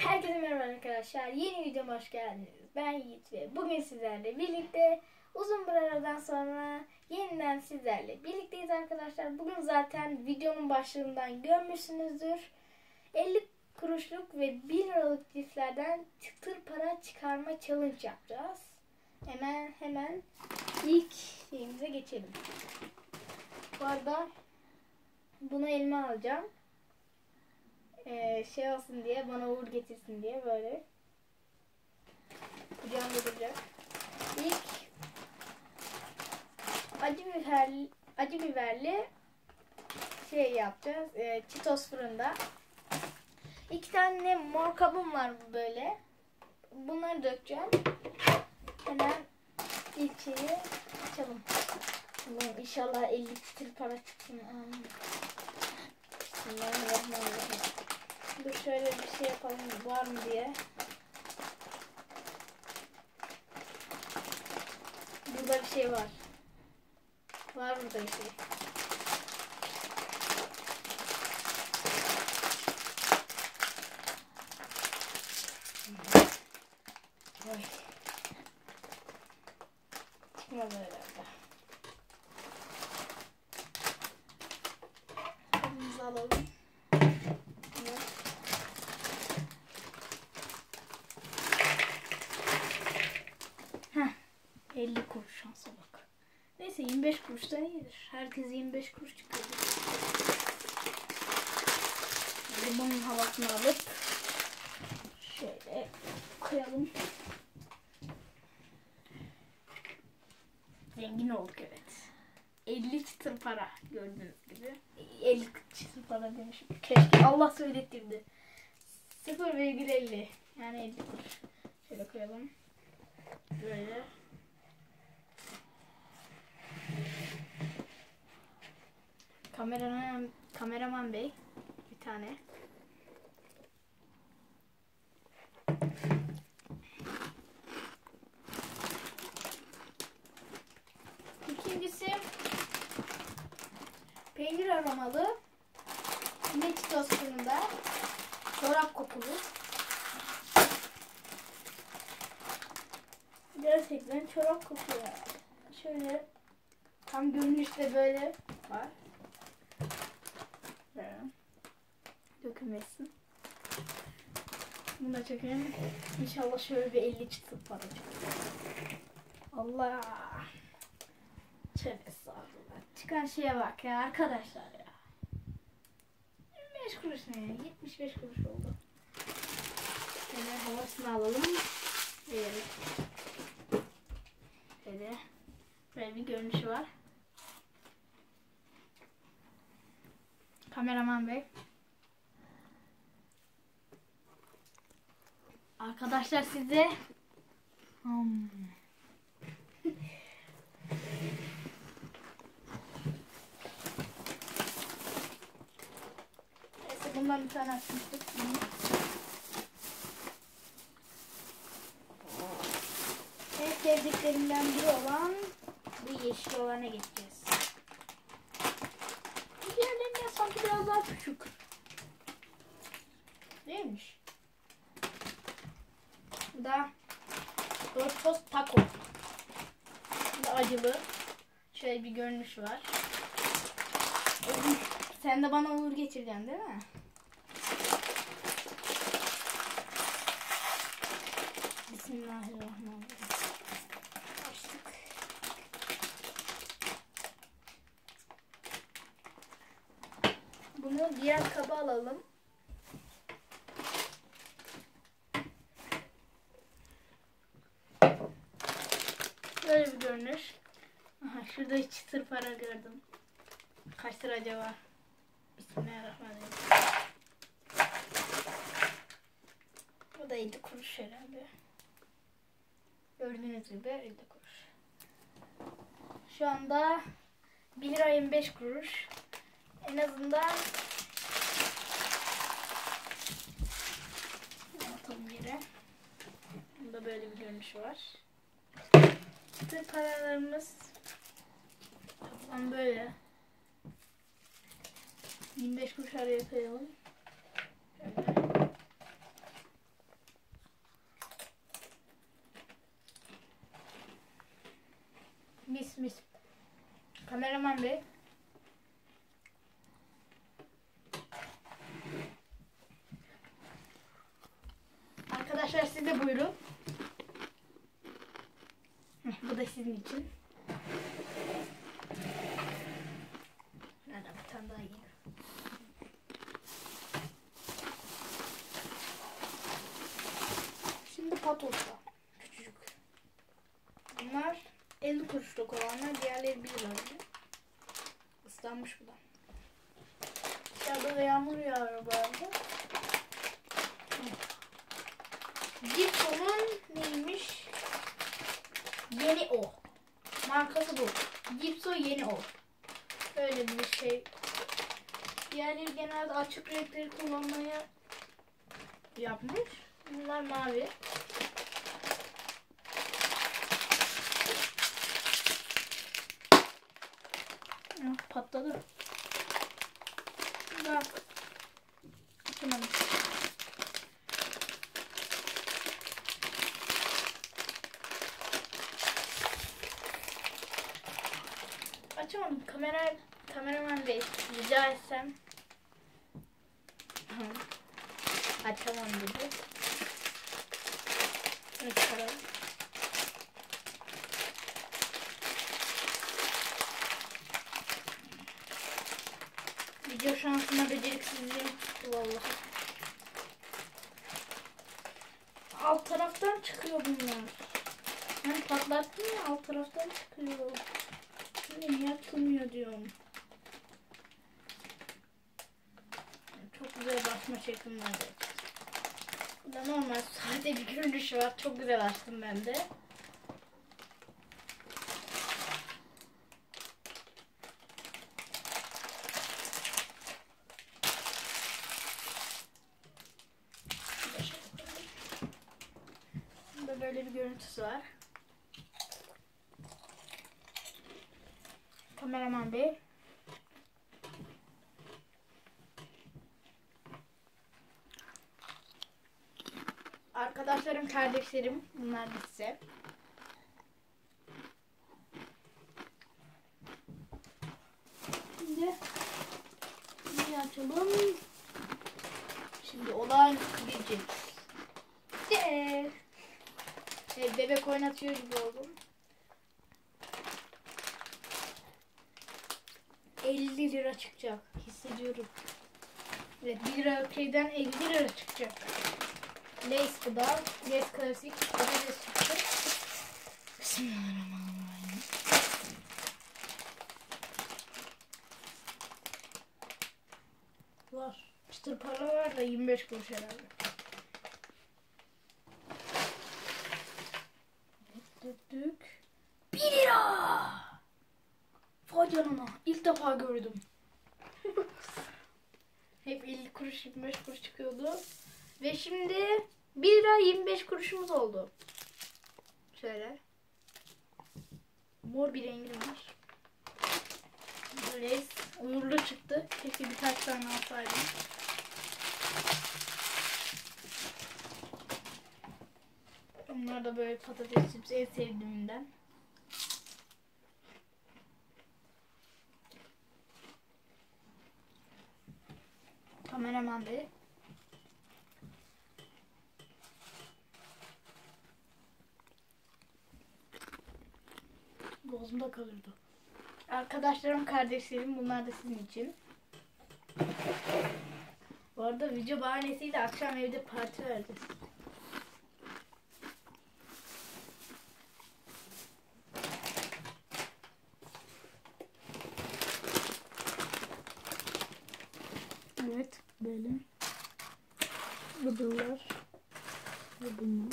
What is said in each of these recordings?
Herkese merhaba arkadaşlar. Yeni videoma hoş geldiniz. Ben Yiğit ve bugün sizlerle birlikte uzun bir aradan sonra yeniden sizlerle birlikteyiz arkadaşlar. Bugün zaten videonun başlığından görmüşsünüzdür. 50 kuruşluk ve 1 liralık ciflerden çıtır para çıkarma challenge yapacağız. Hemen hemen ilk şeyimize geçelim. Bu arada bunu elime alacağım ee, şey olsun diye bana uğur getirsin diye böyle kucağımda duracak. İlk acı biberli, acı biberli şey yapacağız. Ee, Cheetos fırında. İki tane mor kabım var böyle. Bunları dökeceğim. Hemen ilk açalım. Allah'ım inşallah 50 çıtır para çıksın. Bismillahirrahmanirrahim. Dur şöyle bir şey yapalım var mı diye. Burada bir şey var. Var burada bir şey. Oy. Çıkmadı herhalde. Kabımızı alalım. Evet. 50 kuruş şansa bak. Neyse 25 kuruştan iyidir. Herkes 25 kuruş çıkıyor. Şimdi bunun havasını alıp şöyle koyalım. Zengin olduk evet. 50 çıtır para gördüğünüz gibi. 50 çıtır para demişim. Keşke Allah söylettirdi. 0,50 yani 50 kuruş. Şöyle koyalım. Böyle. Kameraman, kameraman bey bir tane. İkincisi peynir aromalı yine çitos fırında çorap kokulu. Gerçekten çorap kokuyor. Şöyle tam görünüşte böyle var. Böyle. Dökülmesin. Bunu da çekelim. İnşallah şöyle bir 50 çıtır para. Allah. Tövbe estağfurullah. Çıkan şeye bak ya arkadaşlar ya. 25 kuruş ne ya? 75 kuruş oldu. Şöyle havasını alalım. Evet. Şöyle. Böyle bir görünüşü var. Kameraman bey. Arkadaşlar size Hmm. Neyse bundan bir tane açmıştık. En sevdiklerimden biri olan bu yeşil olana geçeceğiz. Diğerlerinden sanki biraz daha küçük. Neymiş? Da Doritos Taco. Da acılı. Şöyle bir görünüş var. Sen de bana uğur geçireceksin değil mi? Bismillahirrahmanirrahim. Açtık. Bunu diğer kaba alalım. Böyle bir görünüş. Aha şurada çıtır para gördüm. Kaç lira acaba? Bismillahirrahmanirrahim. Bu da 50 kuruş herhalde. Gördüğünüz gibi 50 kuruş. Şu anda 1 lira 25 kuruş. En azından atalım yere. Bunda böyle bir görünüş var. İşte paralarımız Tam böyle. 25 kuruş araya koyalım. Mis mis. Kameraman bey. Arkadaşlar siz de buyurun. Bu da sizin için. Şimdi patosta. Küçücük. Bunlar 50 kuruşluk olanlar. Diğerleri 1 lira. Islanmış bu da. Dışarıda da yağmur yağıyor bu arada. Gibson'un neymiş? Yeni o. Markası bu. Gibson yeni o. Öyle bir şey. Diğerleri genelde açık renkleri kullanmaya yapmış. Bunlar mavi. Ah, patladı. Bak. Açamadım. Açamadım. Kamera kameraman bey rica etsem. Hı. Açamam dedi. Şunu Video şansına beceriksizliğim tuttu vallahi. Alt taraftan çıkıyor bunlar. Hani patlattım ya alt taraftan çıkıyor. Niye atılmıyor diyorum. Çok güzel basma şeklim var. Burada normal sade bir görünüş var. Çok güzel açtım ben de. Burada böyle bir görüntüsü var. Kameraman bey. Arkadaşlarım, kardeşlerim bunlar size. Şimdi bir açalım. Şimdi olağanüstü bir cips. Evet. Evet, bebek oynatıyor gibi oldum. 50 lira çıkacak. Hissediyorum. Evet 1 lira şeyden 50 lira çıkacak. Lace bu da. Klasik. Patates çıktı. Bismillahirrahmanirrahim. Var. Çıtır para var da 25 kuruş herhalde. Döktük. 1 lira. Vay canına. İlk defa gördüm. Hep 50 kuruş 25 kuruş çıkıyordu. Ve şimdi 1 lira 25 kuruşumuz oldu. Şöyle. Mor bir rengim var. Böyle uğurlu çıktı. Keşke birkaç tane alsaydım. Bunlar da böyle patates çipsi en sevdiğimden. Kameraman bey. Boğazımda kalırdı. Arkadaşlarım, kardeşlerim bunlar da sizin için. Bu arada video bahanesiyle akşam evde parti vereceğiz. Evet, böyle. Bıdıllar. Ve bunlar.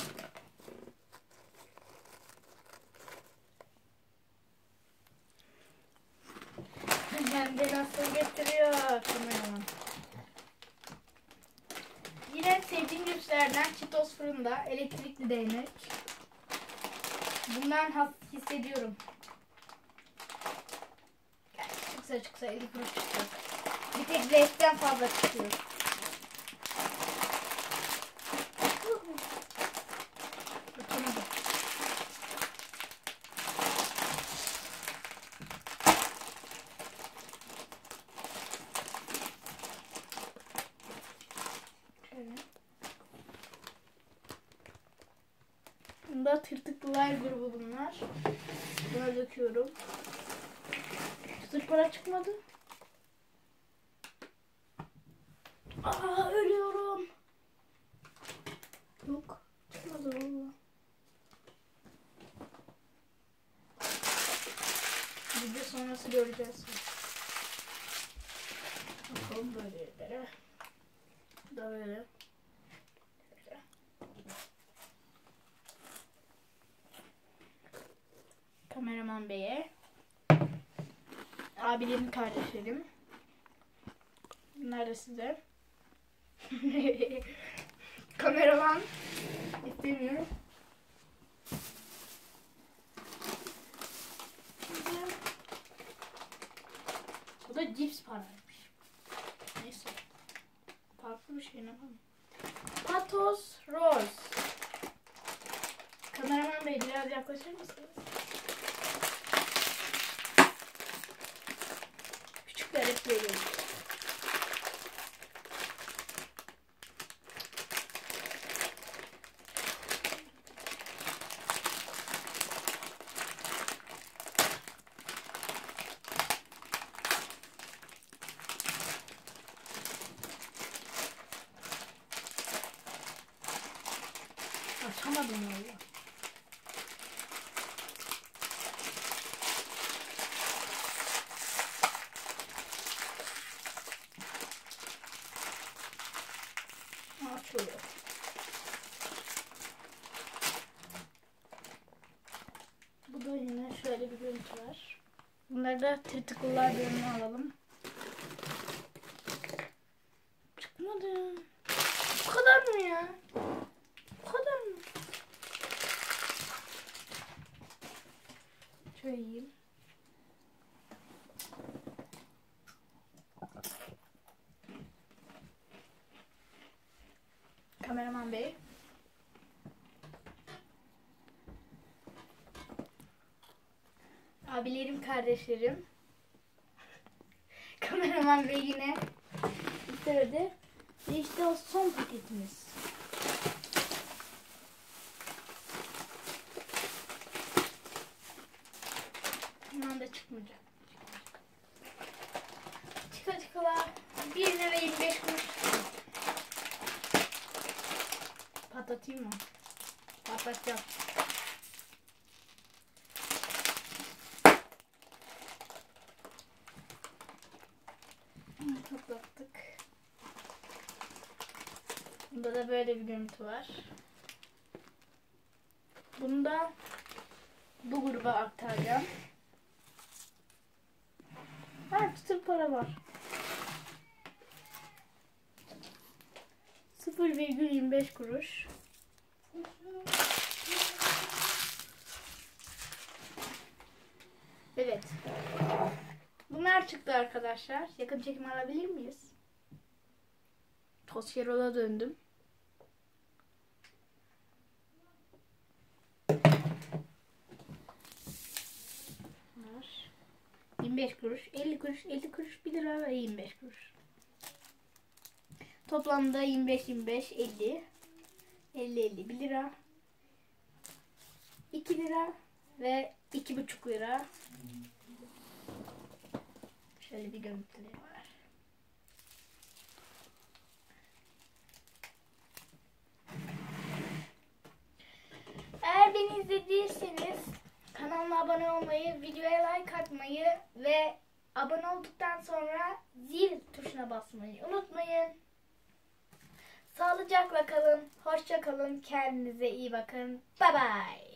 Hem de nasıl getiriyor kameraman. Yine sevdiğim cipslerden Cheetos fırında elektrikli değnek. Bundan has hissediyorum. Yani çıksa çıksa 50 kuruş çıkacak. Bir tek Lay's'ten fazla çıkıyor. Bunda tırtıklılar grubu bunlar. Buna döküyorum. Çıtır para çıkmadı. Aa ölüyorum. Yok. Çıkmadı valla. Video sonrası göreceğiz. Bakalım böyle yerlere. Da böyle. Kameraman Bey'e. Abilerim, kardeşlerim. Bunlar da size. Kameraman istemiyorum. Bu da cips paraymış. Neyse. Farklı bir şey ne yapalım. Patos Rose. Kameraman Bey biraz yaklaşır mısınız? Küçükler hep böyle oluyor. Açamadım valla. Açılıyor. Bu da yine şöyle bir görüntü var. Bunları da tırtıklılar bölümüne alalım. Çıkmadı. Bu kadar mı ya? Bu kadar mı? Şöyle yiyeyim. Kameraman bey. Abilerim, kardeşlerim. Kameraman bey yine bitirdi. Ve işte o son paketimiz. Bundan da çıkmayacak. Çıka çıkala 1 lira 25 kuruş. Patlatayım mı? Patlatacağım. Bunda da böyle bir görüntü var. Bunu da bu gruba aktaracağım. Ha çıtır para var. 0,25 kuruş. Evet. Bunlar çıktı arkadaşlar. Yakın çekim alabilir miyiz? Tosyerola döndüm. Var. 25 kuruş, 50 kuruş, 50 kuruş, 1 lira ve 25 kuruş. Toplamda 25, 25, 50. 50, 50, 1 lira. 2 lira ve 2,5 lira. Şöyle bir görüntüleri var. Eğer beni izlediyseniz kanalıma abone olmayı, ve abone olduktan sonra zil tuşuna basmayı unutmayın. Sağlıcakla kalın, hoşça kalın, kendinize iyi bakın. Bye bye.